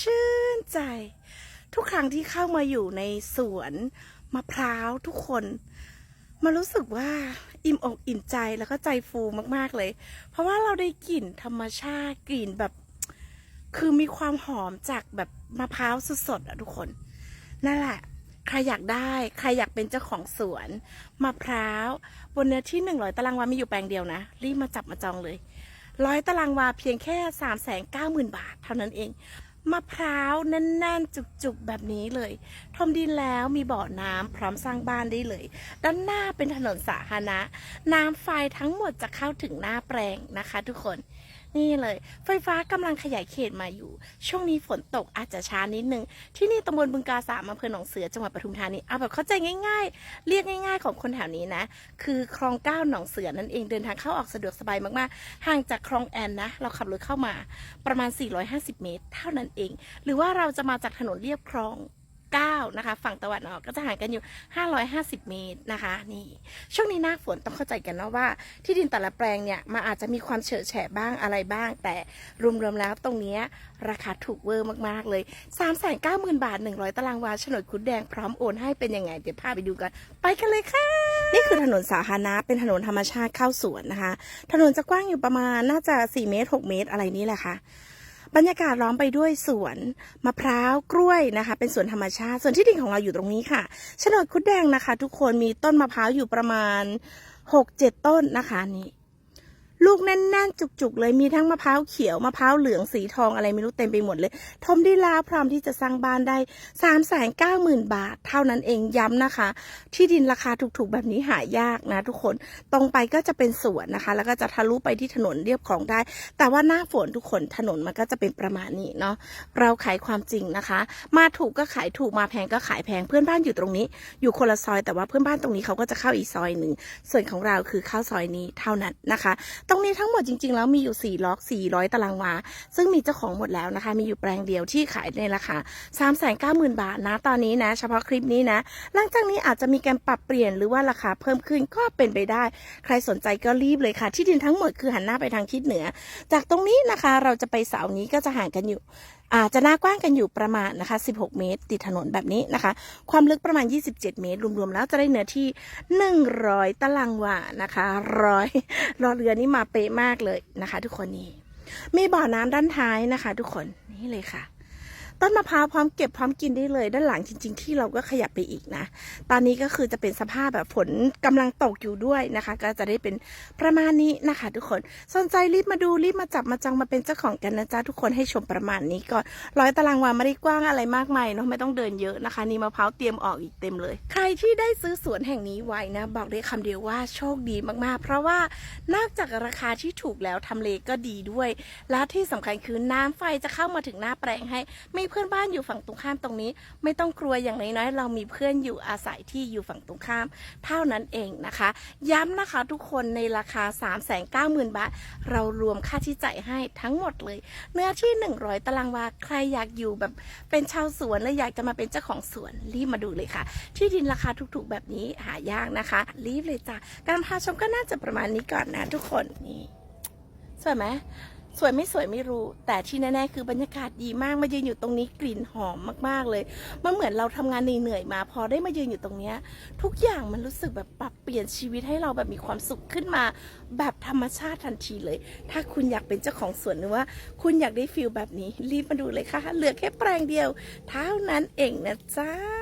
ชื่นใจ ทุกครั้งที่เข้ามาอยู่ในสวนมะพร้าวทุกคนมารู้สึกว่าอิ่มอกอิ่มใจแล้วก็ใจฟูมากๆเลย เพราะว่าเราได้กลิ่นธรรมชาติกลิ่นแบบ คือมีความหอมจากแบบมะพร้าวสดๆอะทุกคน นั่นแหละ ใครอยากได้ ใครอยากเป็นเจ้าของสวนมะพร้าวบนเนื้อที่หนึ่งร้อยตารางวามีอยู่แปลงเดียวนะ รีบมาจับมาจองเลยร้อยตารางวาเพียงแค่สามแสนเก้าหมื่นบาทเท่านั้นเอง มะพร้าวแน่นๆ จุกๆ แบบนี้เลยทมดินแล้วมีบ่อน้ำพร้อมสร้างบ้านได้เลย ด้านหน้าเป็นถนนสาธารณะ น้ำไฟทั้งหมดจะเข้าถึงหน้าแปลงนะคะทุกคน นี่เลย ไฟฟ้ากำลังขยายเขตมาอยู่ ช่วงนี้ฝนตกอาจจะช้านิดนึง ที่นี่ตำบลบึงกาสามอำเภอหนองเสือจังหวัดปทุมธานีเอาแบบเข้าใจง่ายๆ เรียกง่าย ๆ ของคนแถวนี้นะ คือคลองเก้าหนองเสือนั่นเองเดินทางเข้าออกสะดวกสบายมากๆ ห่างจากคลองแอนนะ เราขับรถเข้ามาประมาณ 450 เมตร เท่านั้นเอง หรือว่าเราจะมาจากถนนเรียบคลอง 9 นะคะ ฝั่งตะวันออกก็จะห่างกันอยู่ 550 เมตรนะคะ นี่ ช่วงนี้หน้าฝนต้องเข้าใจกันเนาะว่า ที่ดินแต่ละแปลงเนี่ยมันอาจจะมีความเฉอะแฉะบ้างอะไรบ้าง แต่รวมๆแล้วตรงนี้ราคาถูกเวอร์มากๆเลย 390,000 บาท 100 ตารางวาโฉนดคุดแดงพร้อมโอนให้เป็นยังไง เดี๋ยวพาไปดูกัน ไปกันเลยค่ะ นี่คือถนนสาธารณะเป็นถนนธรรมชาติเข้าสวนนะคะ ถนนจะกว้างอยู่ประมาณน่าจะ 4 เมตร 6 เมตรอะไรนี่แหละค่ะ บรรยากาศล้อมไปด้วยสวนมะพร้าวกล้วยนะคะ เป็นสวนธรรมชาติส่วนที่ดินของเราอยู่ตรงนี้ค่ะโฉนดคุดแดงนะคะ ทุกคนมีต้นมะพร้าวอยู่ประมาณ6-7ต้นนะคะนี่ ลูกแน่นๆ จุกๆ เลยมีทั้งมะพร้าวเขียวมะพร้าวเหลืองสีทองอะไรไม่รู้เต็มไปหมดเลย ทมได้แล้วพร้อมที่จะสร้างบ้านได้3ามแสนเก้าหมื่นบาท เท่านั้นเองย้ำนะคะ ที่ดินราคาถูกๆ แบบนี้หายากนะทุกคนตรงไปก็จะเป็นสวนนะคะ แล้วก็จะทะลุไปที่ถนนเรียบคลองได้ แต่ว่าหน้าฝนทุกคนถนนมันก็จะเป็นประมาณนี้เนาะเราขายความจริงนะคะ มาถูกก็ขายถูกมาแพงก็ขายแพงเพื่อนบ้านอยู่ตรงนี้ อยู่คนละซอยแต่ว่าเพื่อนบ้านตรงนี้เขาก็จะเข้าอีกซอยหนึ่งส่วนของเราคือเข้าซอยนี้เท่านั้นนะคะตรงนี้ทั้งหมดจริง ๆ แล้วมีอยู่ 4 ล็อก 400 ตารางวา ซึ่งมีเจ้าของหมดแล้วนะคะ มีอยู่แปลงเดียวที่ขายในราคา 390,000 บาทนะ ตอนนี้นะ เฉพาะคลิปนี้นะ หลังจากนี้อาจจะมีการปรับเปลี่ยนหรือว่าราคาเพิ่มขึ้นก็เป็นไปได้ ใครสนใจก็รีบเลยค่ะ ที่ดินทั้งหมดคือหันหน้าไปทางทิศเหนือ จากตรงนี้นะคะ เราจะไปเสานี้ก็จะห่างกันอยู่ อาจจะหน้ากว้างกันอยู่ประมาณนะคะ 16 เมตร ติดถนนแบบนี้นะคะ ความลึกประมาณ 27 เมตร รวมๆแล้วจะได้เนื้อที่ 100 ตารางวานะคะร้อยรอเรือนี่มาเป๊ะมากเลยนะคะ ทุกคนนี่มีบ่อน้ำด้านท้ายนะคะ ทุกคนนี่เลยค่ะ ต้นมะพร้าวพร้อมเก็บพร้อมกินได้เลย ด้านหลังจริง ๆ ที่เราก็ขยับไปอีกนะ ตอนนี้ก็คือจะเป็นสภาพแบบฝนกำลังตกอยู่ด้วยนะคะ ก็จะได้เป็นประมาณนี้นะคะ ทุกคนสนใจรีบมาดูรีบมาจับมาจองมาเป็นเจ้าของกันนะจ๊ะทุกคนให้ชมประมาณนี้ก่อนร้อยตารางวาไม่ได้กว้างอะไรมากมายเนาะไม่ต้องเดินเยอะนะคะ นี่มะพร้าวเตรียมออกอีกเต็มเลย ใครที่ได้ซื้อสวนแห่งนี้ไว้นะบอกได้คำเดียวว่าโชคดีมากๆ เพราะว่านอกจากราคาที่ถูกแล้วทำเลก็ดีด้วย และที่สำคัญคือน้ำไฟจะเข้ามาถึงหน้าแปลงให้ไมีเพื่อนบ้านอยู่ฝั่งตรงข้ามตรงนี้ ไม่ต้องกลัวอย่างน้อยๆเรามีเพื่อนอยู่อาศัยที่อยู่ฝั่งตรงข้าม เท่านั้นเองนะคะ ย้ำนะคะทุกคนในราคา 3 9 0 0 0 0 บาท เรารวมค่าที่จ่ายให้ทั้งหมดเลย เนื้อที่ 100 ตารางวาใครอยากอยู่แบบเป็นชาวสวนและอยากจะมาเป็นเจ้าของสวนรีบมาดูเลยค่ะ ที่ดินราคาถูกๆแบบนี้หายากนะคะ รีบเลยจ้ะการพาชมก็น่าจะประมาณนี้ก่อนนะทุกคนนี่สวยไหม สวยไม่สวยไม่รู้ แต่ที่แน่ๆคือบรรยากาศดีมากมายืนอยู่ตรงนี้กลิ่นหอมมากๆเลยมันเหมือนเราทำงานเหนื่อยๆมา พอได้มายืนอยู่ตรงเนี้ยทุกอย่างมันรู้สึกแบบปรับเปลี่ยนชีวิตให้เราแบบมีความสุขขึ้นมา แบบธรรมชาติทันทีเลย ถ้าคุณอยากเป็นเจ้าของสวนหรือว่า คุณอยากได้ฟิลแบบนี้รีบมาดูเลยค่ะเหลือแค่แปลงเดียว เท่านั้นเองนะจ๊ะ